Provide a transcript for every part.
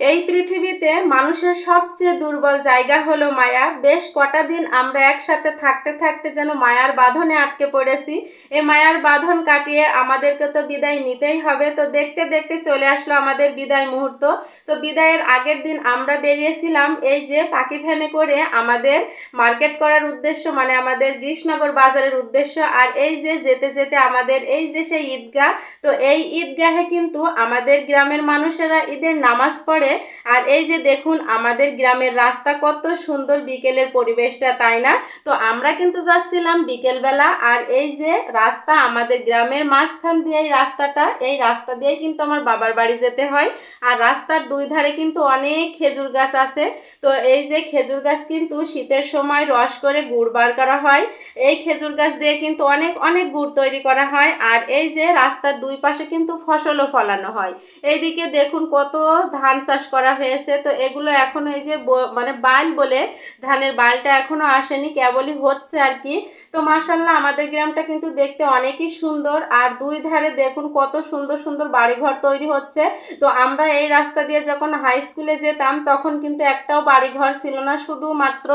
এই পৃথিবীতে মানুষের সবচেয়ে দুর্বল জায়গা হলো মায়া। বেশ কটা দিন আমরা একসাথে থাকতে থাকতে যেন মায়ার বাঁধনে আটকে পড়েছি। এই মায়ার বাঁধন কাটিয়ে আমাদেরকে তো বিদায় নিতেই হবে। তো দেখতে দেখতে চলে আসলো আমাদের বিদায় মুহূর্ত। তো বিদায়ের আগের দিন আমরা বেরিয়েছিলাম এই যে পাখি ভ্যানে করে আমাদের মার্কেট করার উদ্দেশ্য মানে আমাদের কৃষ্ণনগর বাজারের উদ্দেশ্য। আর এই যে যেতে যেতে আমাদের এই যে সেই ঈদগাহ, তো এই ঈদগাহে কিন্তু আমাদের গ্রামের মানুষেরা ঈদের নামাজ পড়ে। আর এই যে দেখুন, আমাদের গ্রামের রাস্তা কত সুন্দর বিকেলের পরিবেশটা, তাই না? তো আমরা কিন্তু যাচ্ছিলাম বিকেলবেলা, আর এই যে রাস্তা আমাদের গ্রামের মাঝখান দিয়ে এই রাস্তাটা, এই রাস্তা দিয়ে কিন্তু আমার বাবার বাড়ি যেতে হয়। আর রাস্তার দুই ধারে কিন্তু অনেক খেজুর গাছ আছে। তো এই যে খেজুর গাছ কিন্তু শীতের সময় রস করে গুড় বার করা হয়। এই খেজুর গাছ দিয়ে কিন্তু অনেক অনেক গুড় তৈরি করা হয়। আর এই যে রাস্তার দুই পাশে কিন্তু ফসলও ফলানো হয়। এইদিকে দেখুন কত ধান চাষ করা হয়েছে। তো এগুলো এখনও এই যে মানে বাল বলে ধানের বালটা এখনও আসেনি, কেবলই হচ্ছে আর কি। তো মাসাল্লাহ আমাদের গ্রামটা কিন্তু দেখতে অনেকই সুন্দর। আর দুই ধারে দেখুন কত সুন্দর সুন্দর বাড়িঘর তৈরি হচ্ছে। তো আমরা এই রাস্তা দিয়ে যখন হাই স্কুলে যেতাম, তখন কিন্তু একটাও বাড়িঘর ছিল না। শুধুমাত্র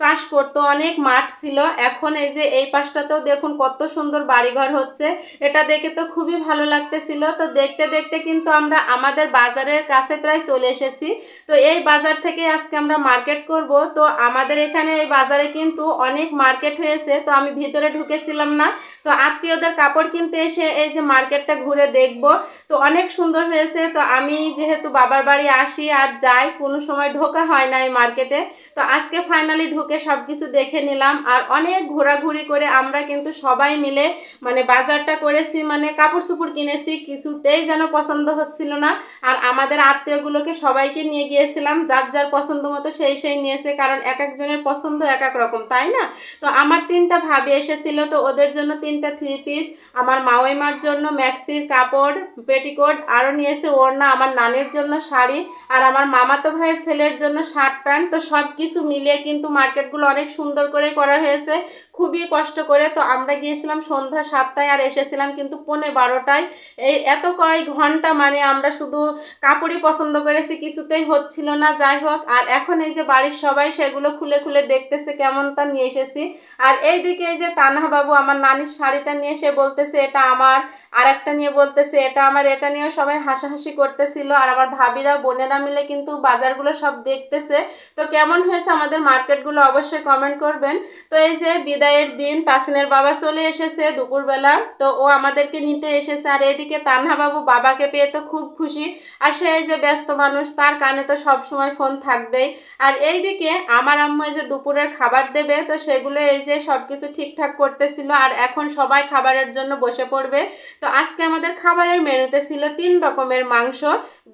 চাষ করতো, অনেক মাঠ ছিল। এখন এই যে এই পাশটাতেও দেখুন কত সুন্দর বাড়িঘর হচ্ছে। এটা দেখে তো খুবই ভালো লাগতেছিল। তো দেখতে দেখতে কিন্তু আমরা আমাদের বাজারের কাছে প্রায় চলে এসেছি। তো এই বাজার থেকে আজকে আমরা মার্কেট করব। তো আমাদের এখানে এই বাজারে কিন্তু অনেক মার্কেট হয়েছে। তো আমি ভিতরে ঢুকেছিলাম না। তো আত্মীয়দের কাপড় কিনতে এসে এই যে মার্কেটটা ঘুরে দেখব। তো অনেক সুন্দর হয়েছে। তো আমি যেহেতু বাবার বাড়ি আসি আর যাই, কোনো সময় ঢোকা হয় না এই মার্কেটে তো আজকে ফাইনালি ঢুকে সব কিছু দেখে নিলাম। আর অনেক ঘোরাঘুরি করে আমরা কিন্তু সবাই মিলে মানে বাজারটা করেছি। মানে কাপড় চোপড় কিনেছি। কিছুতেই যেন পছন্দ হচ্ছিল না। আর আমাদের আত্মীয়গুলোকে সবাইকে নিয়ে গিয়েছিলাম, যার যার পছন্দ মতো সেই সেই নিয়েছে, কারণ এক একজনের পছন্দ এক এক রকম, তাই না? তো আমার তিনটা ভাবি এসেছিল, তো ওদের জন্য তিনটা থ্রি পিস আমার মাওয়াইমার জন্য ম্যাক্সির কাপড়, পেটিকোট, আরও নিয়েছে ওড়না, আমার নানির জন্য শাড়ি, আর আমার মামাতো ভাইয়ের ছেলের জন্য শার্ট প্যান্ট, তো সব কিছু মিলিয়ে কিন্তু মার্কেটগুলো অনেক সুন্দর করে করা হয়েছে, খুবই কষ্ট করে, তো আমরা গিয়েছিলাম সন্ধ্যা সাতটায় আর এসেছিলাম কিন্তু পৌনে বারোটায়, এই এত কয়েক ঘণ্টা মানে আমরা শুধু কাপড়ই পছন্দ করেছি কিছুতেই হচ্ছিল না। যাই হোক, আর এখন এই যে বাড়ির সবাই সেগুলো খুলে খুলে দেখতেছে কেমন তা নিয়ে এসেছি। আর এইদিকে এই যে তানহা বাবু আমার নানির শাড়িটা নিয়ে সে বলতেছে, এটা আমার। আর একটা নিয়ে বলতেছে, এটা আমার। এটা নিয়ে সবাই হাসাহাসি করতেছিল। আর আমার ভাবিরা, বোনেরা মিলে কিন্তু বাজারগুলো সব দেখতেছে। তো কেমন হয়েছে আমাদের মার্কেটগুলো অবশ্যই কমেন্ট করবেন। তো এই যে বিদায়ের দিন, তাসিনের বাবা চলে এসেছে দুপুরবেলা। তো ও আমাদেরকে নিতে এসেছে। আর এদিকে তানহা বাবু বাবাকে পেয়ে তো খুব খুশি। আর সে এই যে ব্যস্ত মানুষ, তার কানে তো সব সময় ফোন থাকবেই। আর এইদিকে আমার আম্মু এই যে দুপুরের খাবার দেবে, তো সেগুলো এই যে সব কিছু ঠিকঠাক করতেছিল আর এখন সবাই খাবারের জন্য বসে পড়বে। তো আজকে আমাদের খাবারের মেনুতে ছিল তিন রকমের মাংস,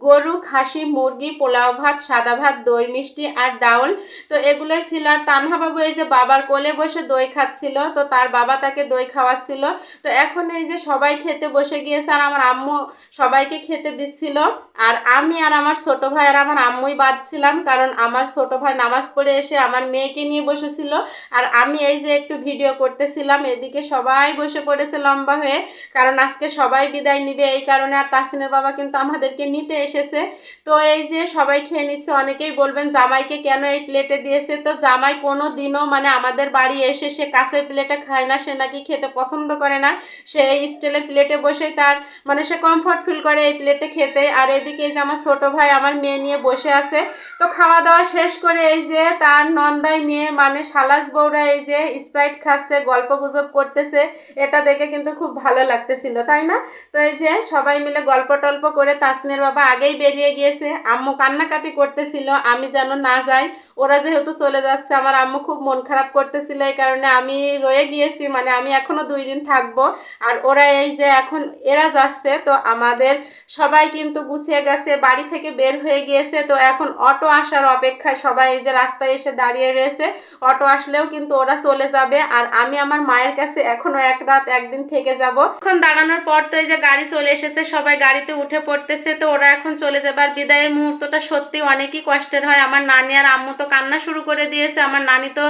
গরু, খাসি, মুরগি, পোলাও ভাত, সাদা ভাত, দই, মিষ্টি আর ডাউল। তো এগুলোই ছিল আর তানহা বাবু এই যে বাবার কোলে বসে দই খাচ্ছিল, তো তার বাবা তাকে দই খাওয়াচ্ছিল। তো এখন এই যে সবাই খেতে বসে গিয়েছে আর আমার আম্মু সবাইকে খেতে দিচ্ছিল। আর আমি আর আমার ছোট ভাই আর আমার আম্মুই বাদছিলাম কারণ আমার ছোট ভাই নামাজ পড়ে এসে আমার মেয়েকে নিয়ে বসেছিল। আর আমি এই যে একটু ভিডিও করতেছিলাম, এদিকে সবাই বসে পড়েছে লম্বা হয়ে, কারণ আজকে সবাই বিদায় নিবে, এই কারণে আর তাসিনের বাবা কিন্তু আমাদেরকে নিতে এসেছে। তো এই যে সবাই খেয়ে নিচ্ছে, অনেকেই বলবেন, জামাইকে কেন এই প্লেটে দিয়েছে? তো জামাই কোনো দিনও মানে আমাদের বাড়ি এসে সে কাছের প্লেটে খায় না, সে নাকি খেতে পছন্দ করে না। সে এই স্টিলের প্লেটে বসেই তার মানে সে কমফর্ট ফিল করে এই প্লেটে খেতে। আর এদিকে এই যে আমার ছোট ভাই আমার মেয়ে নিয়ে বসে আছে। তো খাওয়া দাওয়া শেষ করে এই যে তার নন্দাই নিয়ে মানে সালাস বউরা এই যে স্প্রাইট খাচ্ছে গল্প গুজব করতেছে, এটা দেখে কিন্তু খুব ভালো লাগতেছিল, তাই না? তো এই যে সবাই মিলে গল্প টল্প করে তাসনের বাবা আগেই বেরিয়ে গিয়েছে। আম্মু কান্নাকাটি করতেছিল, আমি যেন না যাই। ওরা যেহেতু চলে যাচ্ছে, আমার আম্মু খুব মন খারাপ করতেছিল, এই কারণে আমি রয়ে গিয়েছি মানে আমি এখনও দুই দিন থাকব। আর ওরা এই যে এখন এরা যাচ্ছে, তো আমাদের সবাই কিন্তু গুছিয়ে গেছে, বাড়ি থেকে বের হয়ে গিয়েছে। তো এখন অটো আসার অপেক্ষায় সবাই এই যে রাস্তায় এসে দাঁড়িয়ে রয়েছে, অটো আসলেও কিন্তু ওরা চলে যাবে। আর আমি আমার মায়ের কাছে এখনও এক রাত একদিন থেকে যাব। এখন দাঁড়ানোর পর তো এই যে গাড়ি চলে এসেছে, সবাই গাড়িতে উঠে পড়তেছে। তো ওরা এখন চলে যাবে। আর বিদায়ের মুহূর্তটা সত্যি অনেকই কষ্টের হয়। আমার নানি আর আম্মু তো কান্না শুরু করে দিয়েছে। আমার নানি তো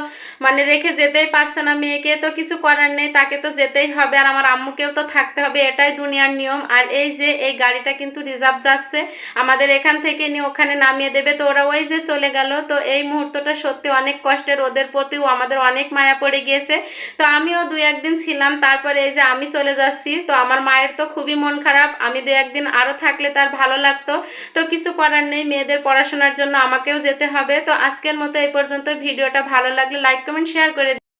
মানে রেখে যেতেই পারছে না মেয়েকে। তো কিছু করার নেই, তাকে তো যেতেই হবে। আর আমার আম্মুকেও তো থাকতে হবে। এটাই দুনিয়ার নিয়ম। আর এই যে এই গাড়িটা কিন্তু রিজার্ভ যাচ্ছে। আমাদের এখান নিয়ে ওখানে নামিয়ে দেবে। তো ওরা ওই যে চলে গেল। তো এই মুহূর্তটা সত্যি অনেক কষ্টের। ওদের প্রতিও আমাদের অনেক মায়া পড়ে গিয়েছে। তো আমিও দু একদিন ছিলাম। তারপরে এই যে আমি চলে যাচ্ছি। তো আমার মায়ের তো খুবই মন খারাপ। আমি দু একদিন আরও থাকলে তার ভালো লাগতো। তো কিছু করার নেই। মেয়েদের পড়াশোনার জন্য আমাকেও যেতে হবে। তো আজকের মতো এই পর্যন্ত। ভিডিওটা ভালো লাগলে লাইক, কমেন্ট শেয়ার করে